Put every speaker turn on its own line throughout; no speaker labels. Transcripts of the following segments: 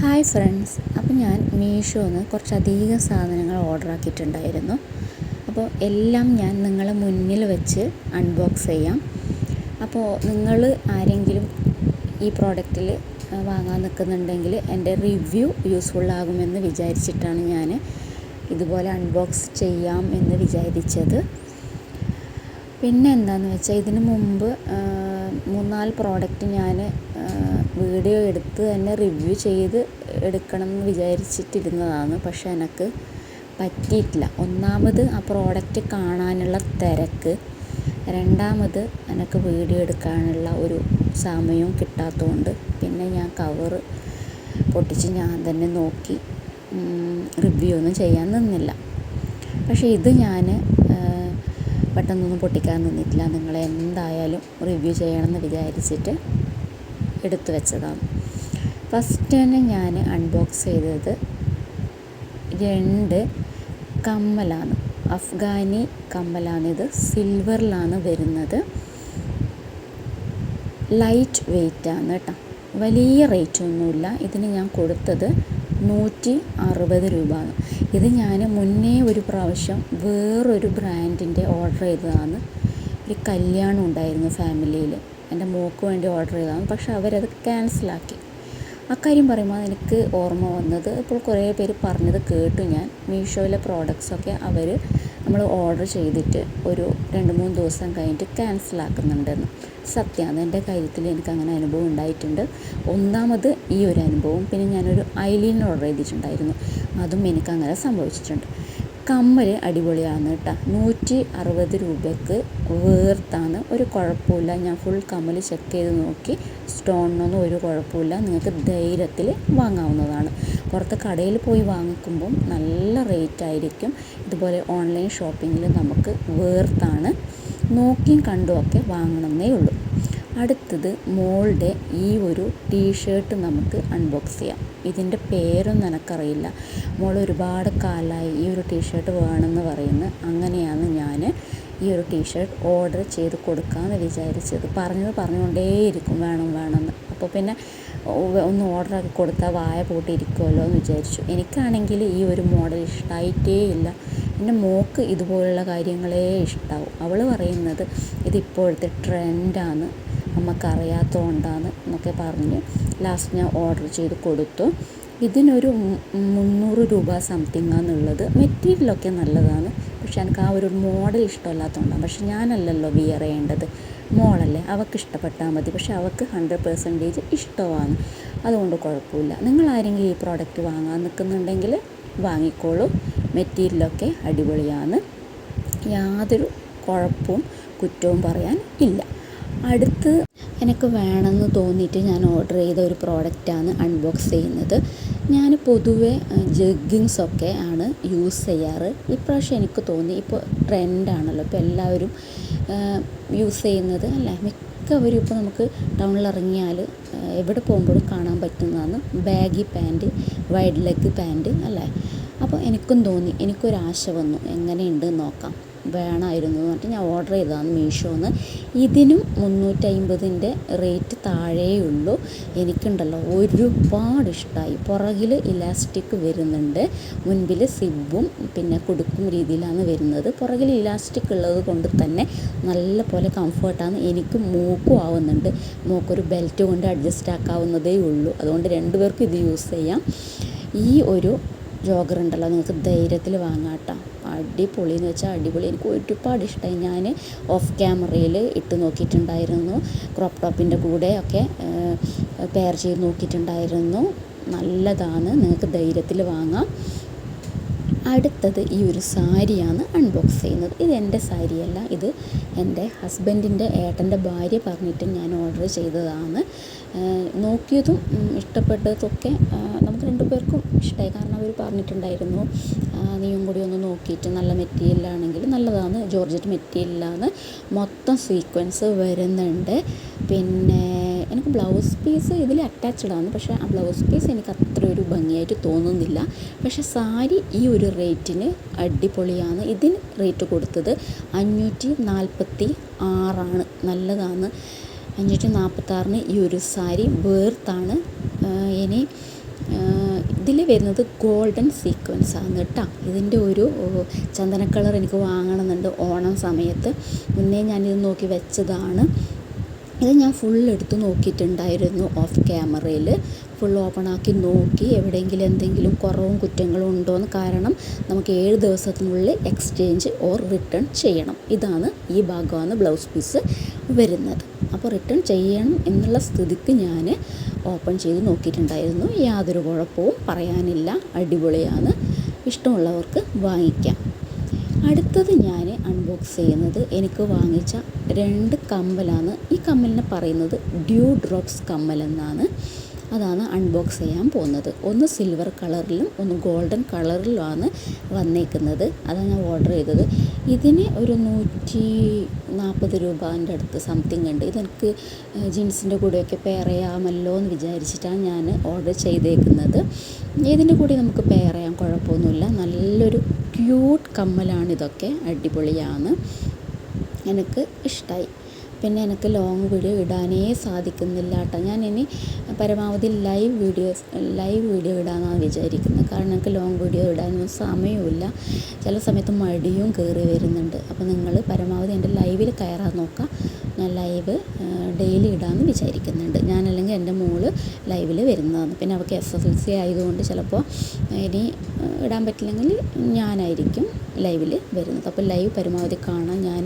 Hi friends. അപ്പോൾ ഞാൻ മീഷോന്ന് കുറച്ചധികം സാധനങ്ങൾ ഓർഡർ ആക്കിയിട്ടുണ്ടായിരുന്നു. അപ്പോൾ എല്ലാം ഞാൻ നിങ്ങളെ മുന്നിൽ വെച്ച് അൺബോക്സ് ചെയ്യാം. അപ്പോൾ നിങ്ങൾ ആരെങ്കിലും ഈ പ്രോഡക്റ്റിൽ വാങ്ങാൻ നിൽക്കുന്നുണ്ടെങ്കിൽ എന്റെ റിവ്യൂ യൂസ്ഫുൾ ആകുമെന്ന് വിചാരിച്ചിട്ടാണ് ഞാൻ ഇതുപോലെ അൺബോക്സ് ചെയ്യാം എന്ന് വിചാരിച്ചത്. പിന്നെ എന്താണെന്ന് വെച്ചാൽ ഇതിന് മുമ്പ് മൂന്നാൽ പ്രോഡക്റ്റ് ഞാൻ വീഡിയോ എടുത്ത് തന്നെ റിവ്യൂ ചെയ്ത് എടുക്കണം എന്ന് വിചാരിച്ചിട്ടിരുന്നതാണ്. പക്ഷേ എനിക്ക് പറ്റിയിട്ടില്ല. ഒന്നാമത് ആ പ്രോഡക്റ്റ് കാണാനുള്ള തിരക്ക്. രണ്ടാമത് എനിക്ക് വീഡിയോ എടുക്കാനുള്ള ഒരു സമയവും കിട്ടാത്തതുകൊണ്ട് പിന്നെ ഞാൻ കവറ് പൊട്ടിച്ച് ഞാൻ തന്നെ നോക്കി റിവ്യൂ ഒന്നും ചെയ്യാൻ നിന്നില്ല. പക്ഷേ ഇത് ഞാൻ പെട്ടെന്നൊന്നും പൊട്ടിക്കാൻ നിന്നിട്ടില്ല. നിങ്ങളെ എന്തായാലും റിവ്യൂ ചെയ്യണമെന്ന് വിചാരിച്ചിട്ട് എടുത്തു വെച്ചതാണ്. ഫസ്റ്റ് തന്നെ ഞാൻ അൺബോക്സ് ചെയ്തത് രണ്ട് കമ്മലാണ്. അഫ്ഗാനി കമ്മലാണിത് സിൽവറിലാണ് വരുന്നത്. ലൈറ്റ് വെയ്റ്റാണ് കേട്ടോ. വലിയ റേറ്റ് ഒന്നുമില്ല. ഇതിന് ഞാൻ കൊടുത്തത് നൂറ്റി അറുപത് രൂപ ഇത് ഞാൻ മുന്നേ ഒരു പ്രാവശ്യം വേറൊരു ബ്രാൻഡിന്റെ ഓർഡർ ചെയ്തതാണ്. ഒരു കല്യാണം ഉണ്ടായിരുന്നു ഫാമിലിയിൽ എന്റെ മോക്ക് വേണ്ടി ഓർഡർ ചെയ്തതാണ്. പക്ഷെ അവരത് ക്യാൻസലാക്കി അക്കാര്യം പറയുമ്പോൾ എനിക്ക് ഓർമ്മ വന്നത് ഇപ്പോൾ കുറേ പേര് പറഞ്ഞത് കേട്ടു ഞാൻ. മീഷോയിലെ പ്രോഡക്റ്റ്സൊക്കെ അവർ നമ്മൾ ഓർഡർ ചെയ്തിട്ട് ഒരു രണ്ട് മൂന്ന് ദിവസം കഴിഞ്ഞിട്ട് ക്യാൻസലാക്കുന്നുണ്ടെന്ന് സത്യമാണ് എന്റെ കാര്യത്തിൽ എനിക്ക് അങ്ങനെ അനുഭവം ഉണ്ടായിട്ടുണ്ട്. ഒന്നാമത് ഈ ഒരു അനുഭവം. പിന്നെ ഞാനൊരു ഐലീൻ ഓർഡർ ചെയ്തിട്ടുണ്ടായിരുന്നു. അതും എനിക്ക് അങ്ങനെ സംഭവിച്ചിട്ടുണ്ട്. കമ്മൽ അടിപൊളിയാണ് കേട്ടോ നൂറ്റി അറുപത് രൂപയ്ക്ക് വേർത്താണ്. ഒരു കുഴപ്പമില്ല. ഞാൻ ഫുൾ കമ്മൽ ചെക്ക് ചെയ്ത് നോക്കി. സ്റ്റോണിനൊന്നും ഒരു കുഴപ്പമില്ല. നിങ്ങൾക്ക് ധൈര്യത്തിൽ വാങ്ങാവുന്നതാണ്. പുറത്ത് കടയിൽ പോയി വാങ്ങിക്കുമ്പം നല്ല റേറ്റ് ആയിരിക്കും. ഇതുപോലെ ഓൺലൈൻ ഷോപ്പിങ്ങിൽ നമുക്ക് വേർത്താണ്. നോക്കിയും കണ്ടുമൊക്കെ വാങ്ങണമെന്നേ ഉള്ളൂ. അടുത്തത് മോളുടെ ഈ ഒരു ടീഷർട്ട് നമുക്ക് അൺബോക്സ് ചെയ്യാം. ഇതിന്റെ പേരൊന്നും എനിക്കറിയില്ല. മോൾ ഒരുപാട് കാലമായി ഈ ഒരു ടീഷർട്ട് വേണമെന്ന് പറയുന്നു. അങ്ങനെയാണ് ഞാൻ ഈ ഒരു ടീഷർട്ട് ഓർഡർ ചെയ്ത് കൊടുക്കാമെന്ന് വിചാരിച്ചത്. പറഞ്ഞത് പറഞ്ഞുകൊണ്ടേയിരിക്കും വേണം വേണമെന്ന്. അപ്പോൾ പിന്നെ ഒന്ന് ഓർഡർ ആക്കി കൊടുത്താൽ വായ പൂട്ടിയിരിക്കുമല്ലോ എന്ന് വിചാരിച്ചു. എനിക്കാണെങ്കിൽ ഈ ഒരു മോഡൽ ഇഷ്ടമായിട്ടേ ഇല്ല. എന്റെ മോക്ക് ഇതുപോലുള്ള കാര്യങ്ങളേ ഇഷ്ടമാവും അവൾ പറയുന്നത് ഇത് ഇപ്പോഴത്തെ ട്രെൻഡാണ് നമുക്കറിയാത്തതുകൊണ്ടാണ് എന്നൊക്കെ പറഞ്ഞ് ലാസ്റ്റ് ഞാൻ ഓർഡർ ചെയ്ത് കൊടുത്തു. ഇതിനൊരു മുന്നൂറ് രൂപ സംതിങ് ആണെന്നുള്ളത് മെറ്റീരിയലൊക്കെ നല്ലതാണ്. പക്ഷെ എനിക്ക് ആ ഒരു മോഡൽ ഇഷ്ടമല്ലാത്തതുകൊണ്ടാണ് പക്ഷെ ഞാനല്ലല്ലോ വിയർ ചെയ്യേണ്ടത്. മോളല്ലേ അവൾക്ക് ഇഷ്ടപ്പെട്ടാൽ മതി. പക്ഷെ അവൾക്ക് ഹൺഡ്രഡ് പെർസെന്റേജ് ഇഷ്ടമാണ്. അതുകൊണ്ട് കുഴപ്പമില്ല. നിങ്ങൾ ആരെങ്കിലും ഈ പ്രോഡക്റ്റ് വാങ്ങാൻ നിൽക്കുന്നുണ്ടെങ്കിൽ വാങ്ങിക്കോളൂ. മെറ്റീരിയലൊക്കെ അടിപൊളിയാണ്. യാതൊരു കുഴപ്പവും കുറ്റവും പറയാൻ ഇല്ല. അടുത്ത് എനിക്ക് വേണമെന്ന് തോന്നിയിട്ട് ഞാൻ ഓർഡർ ചെയ്ത ഒരു പ്രോഡക്റ്റാണ് അൺബോക്സ് ചെയ്യുന്നത്. ഞാൻ പൊതുവെ ജഗ്ഗിങ്സൊക്കെ ആണ് യൂസ് ചെയ്യാറ്. ഇപ്രാവശ്യം എനിക്ക് തോന്നി ഇപ്പോൾ ട്രെൻഡാണല്ലോ ഇപ്പോൾ എല്ലാവരും യൂസ് ചെയ്യുന്നത് അല്ലേ? മിക്കവരും ഇപ്പോൾ നമുക്ക് ടൗണിൽ ഇറങ്ങിയാൽ എവിടെ പോകുമ്പോഴും കാണാൻ പറ്റുന്നതാണ് baggy pant wide leg pant അല്ലേ? അപ്പോൾ എനിക്കും തോന്നി എനിക്കൊരാശ വന്നു. എങ്ങനെയുണ്ട് നോക്കാം. വേണമായിരുന്നു പറഞ്ഞിട്ട് ഞാൻ ഓർഡർ ചെയ്തതാണ് മീഷോന്ന് ഇതിനും മുന്നൂറ്റമ്പതിന്റെ റേറ്റ് താഴെയുള്ളൂ. എനിക്കുണ്ടല്ലോ ഒരുപാട് ഇഷ്ടമായി പുറകിൽ ഇലാസ്റ്റിക് വരുന്നുണ്ട്. മുൻപിൽ സിബും പിന്നെ കൊടുക്കും രീതിയിലാണ് വരുന്നത്. പുറകിൽ ഇലാസ്റ്റിക് ഉള്ളത് കൊണ്ട് തന്നെ നല്ല പോലെ കംഫർട്ടാണ് എനിക്ക് മൂക്കും ആവുന്നുണ്ട്. മൂക്കൊരു ബെൽറ്റ് കൊണ്ട് അഡ്ജസ്റ്റ് ആക്കാവുന്നതേ ഉള്ളൂ. അതുകൊണ്ട് രണ്ടുപേർക്കും ഇത് യൂസ് ചെയ്യാം. ഈ ഒരു ജോഗർ ഉണ്ടല്ലോ നിങ്ങൾക്ക് ധൈര്യത്തിൽ വാങ്ങാം അടിപൊളി എന്ന് വെച്ചാൽ അടിപൊളി. എനിക്ക് ഒരുപാട് ഇഷ്ടമായി ഞാൻ ഓഫ് ക്യാമറയിൽ ഇട്ട് നോക്കിയിട്ടുണ്ടായിരുന്നു. ക്രോപ്പ് ടോപ്പിന്റെ കൂടെ ഒക്കെ പെയർ ചെയ്ത് നോക്കിയിട്ടുണ്ടായിരുന്നു. നല്ലതാണ്. നിങ്ങൾക്ക് ധൈര്യത്തിൽ വാങ്ങാം. അടുത്തത് ഈ ഒരു സാരിയാണ് അൺബോക്സ് ചെയ്യുന്നത്. ഇത് എന്റെ സാരിയല്ല ഇത് എന്റെ ഹസ്ബൻഡിന്റെ ഏട്ടന്റെ ഭാര്യ പറഞ്ഞിട്ട് ഞാൻ ഓർഡർ ചെയ്തതാണ്. നോക്കിയതും ഇഷ്ടപ്പെട്ടതൊക്കെ നമുക്ക് രണ്ടുപേർക്കും ഇഷ്ടമായി കാരണം അവർ പറഞ്ഞിട്ടുണ്ടായിരുന്നു നീയും കൂടി ഒന്ന് നോക്കിയിട്ട് നല്ല മെറ്റീരിയലാണെങ്കിൽ നല്ലതാണ്. ജോർജറ്റ് മെറ്റീരിയലാണ് മൊത്തം സീക്വൻസ് വരുന്നുണ്ട്. പിന്നെ എനിക്ക് ബ്ലൗസ് പീസ് ഇതിൽ അറ്റാച്ച്ഡ് ആണ്. പക്ഷേ ആ ബ്ലൗസ് പീസ് എനിക്ക് അത്ര ഒരു ഭംഗിയായിട്ട് തോന്നുന്നില്ല. പക്ഷേ സാരി ഈ ഒരു റേറ്റിന് അടിപൊളിയാണ്. ഇതിന് റേറ്റ് കൊടുത്തത് അഞ്ഞൂറ്റി നാൽപ്പത്തി ആറാണ് നല്ലതാണ്. അഞ്ഞൂറ്റി നാൽപ്പത്താറിന് ഈ ഒരു സാരി വേർത്താണ് ഇനി ഇതിൽ വരുന്നത് ഗോൾഡൻ സീക്വൻസ് ആണ് കേട്ടോ. ഇതിന്റെ ഒരു ചന്ദന കളർ എനിക്ക് വാങ്ങണമെന്നുണ്ട് ഓണം സമയത്ത്. മുന്നേ ഞാനിത് നോക്കി വെച്ചതാണ്. ഇത് ഞാൻ ഫുൾ എടുത്ത് നോക്കിയിട്ടുണ്ടായിരുന്നു ഓഫ് ക്യാമറയിൽ ഫുൾ ഓപ്പൺ ആക്കി നോക്കി എവിടെയെങ്കിലും എന്തെങ്കിലും കുറവും കുറ്റങ്ങളും ഉണ്ടോ എന്ന് കാരണം നമുക്ക് ഏഴ് ദിവസത്തിനുള്ളിൽ എക്സ്ചേഞ്ച് ഓർ റിട്ടേൺ ചെയ്യണം. ഇതാണ് ഈ ഭാഗമാണ് ബ്ലൗസ് പീസ് വരുന്നത്. അപ്പോൾ റിട്ടേൺ ചെയ്യണം എന്നുള്ള സ്ഥിതിക്ക് ഞാൻ ഓപ്പൺ ചെയ്ത് നോക്കിയിട്ടുണ്ടായിരുന്നു. യാതൊരു കുഴപ്പവും പറയാനില്ല. അടിപൊളിയാണ്. ഇഷ്ടമുള്ളവർക്ക് വാങ്ങിക്കാം. അടുത്തത് ഞാൻ അൺബോക്സ് ചെയ്യുന്നത് എനിക്ക് വാങ്ങിച്ച രണ്ട് കമ്മലാണ്. ഈ കമ്മലിനെ പറയുന്നത് ഡ്യൂ ഡ്രോപ്സ് കമ്മൽ എന്നാണ് അതാണ് അൺബോക്സ് ചെയ്യാൻ പോകുന്നത്. ഒന്ന് സിൽവർ കളറിലും ഒന്ന് ഗോൾഡൻ കളറിലുമാണ് വന്നേക്കുന്നത്. അതാണ് ഞാൻ ഓർഡർ ചെയ്തത്. ഇതിന് ഒരു നൂറ്റി നാൽപ്പത് രൂപേന്റെ അടുത്ത് സംതിങ് ഉണ്ട്. ഇതെനിക്ക് ജീൻസിന്റെ കൂടെയൊക്കെ പെയർ ചെയ്യാമല്ലോ എന്ന് വിചാരിച്ചിട്ടാണ് ഞാൻ ഓർഡർ ചെയ്തേക്കുന്നത്. ഇതിന്റെ കൂടെ നമുക്ക് പെയർ ചെയ്യാൻ കുഴപ്പമൊന്നുമില്ല. നല്ലൊരു ക്യൂട്ട് കമ്മലാണിതൊക്കെ. അടിപൊളിയാണ്. എനിക്ക് ഇഷ്ടമായി പിന്നെ എനിക്ക് ലോങ് വീഡിയോ ഇടാനേ സാധിക്കുന്നില്ല കേട്ടോ ഞാൻ ഇനി പരമാവധി ലൈവ് വീഡിയോസ് ലൈവ് വീഡിയോ ഇടാമെന്നാണ് വിചാരിക്കുന്നത് കാരണം എനിക്ക് ലോങ് വീഡിയോ ഇടാനൊന്നും സമയമില്ല ചില സമയത്ത് മടിയും കയറി വരുന്നുണ്ട്. അപ്പോൾ നിങ്ങൾ പരമാവധി എന്റെ ലൈവിൽ കയറാൻ നോക്കാം. ഞാൻ ലൈവ് ഡെയിലി ഇടാമെന്ന് വിചാരിക്കുന്നുണ്ട്. ഞാനല്ലെങ്കിൽ എന്റെ മോൾ ലൈവിൽ വരുന്നതാണ്. പിന്നെ അവൾക്ക് എസ് എസ് എൽ സി ആയതുകൊണ്ട് ചിലപ്പോൾ ഇനി ഇടാൻ പറ്റില്ലെങ്കിൽ ഞാനായിരിക്കും ലൈവിൽ വരുന്നത്. അപ്പോൾ ലൈവ് പരമാവധി കാണാൻ ഞാൻ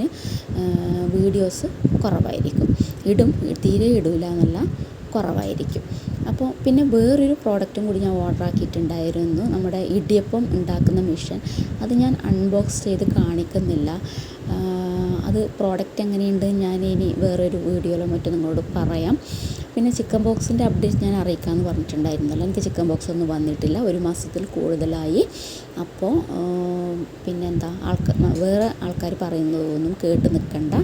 വീഡിയോസ് കുറവായിരിക്കും. ഇടും തീരെ ഇടില്ല എന്നല്ല കുറവായിരിക്കും. അപ്പോൾ പിന്നെ വേറൊരു പ്രോഡക്റ്റും കൂടി ഞാൻ ഓർഡർ ആക്കിയിട്ടുണ്ടായിരുന്നു. നമ്മുടെ ഇടിയപ്പം ഉണ്ടാക്കുന്ന മെഷീൻ അത് ഞാൻ അൺബോക്സ് ചെയ്ത് കാണിക്കുന്നില്ല. അത് പ്രോഡക്റ്റ് എങ്ങനെയുണ്ട് ഞാൻ ഇനി വേറൊരു വീഡിയോയിലോ മറ്റോ നിങ്ങളോട് പറയാം. പിന്നെ ചിക്കൻ ബോക്സിന്റെ അപ്ഡേറ്റ് ഞാൻ അറിയിക്കാമെന്ന് പറഞ്ഞിട്ടുണ്ടായിരുന്നല്ലോ. എനിക്ക് ചിക്കൻ ബോക്സ് ഒന്നും വന്നിട്ടില്ല. ഒരു മാസത്തിൽ കൂടുതലായി. അപ്പോൾ പിന്നെന്താ? ആൾക്കാർ വേറെ ആൾക്കാർ പറയുന്നതൊന്നും കേട്ട് നിൽക്കണ്ട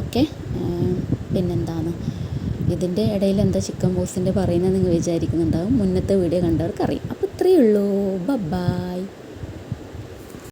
ഓക്കെ? പിന്നെന്താണ്? ഇതിന്റെ ഇടയിൽ എന്താ ചിക്കൻ ബോക്സിന്റെ പറയുന്നത് നിങ്ങൾ വിചാരിക്കുന്നുണ്ടാവും. മുന്നത്തെ വീഡിയോ കണ്ടവർക്ക് അറിയാം അപ്പോൾ ഇത്രയേ ഉള്ളൂ. ബ ബായ്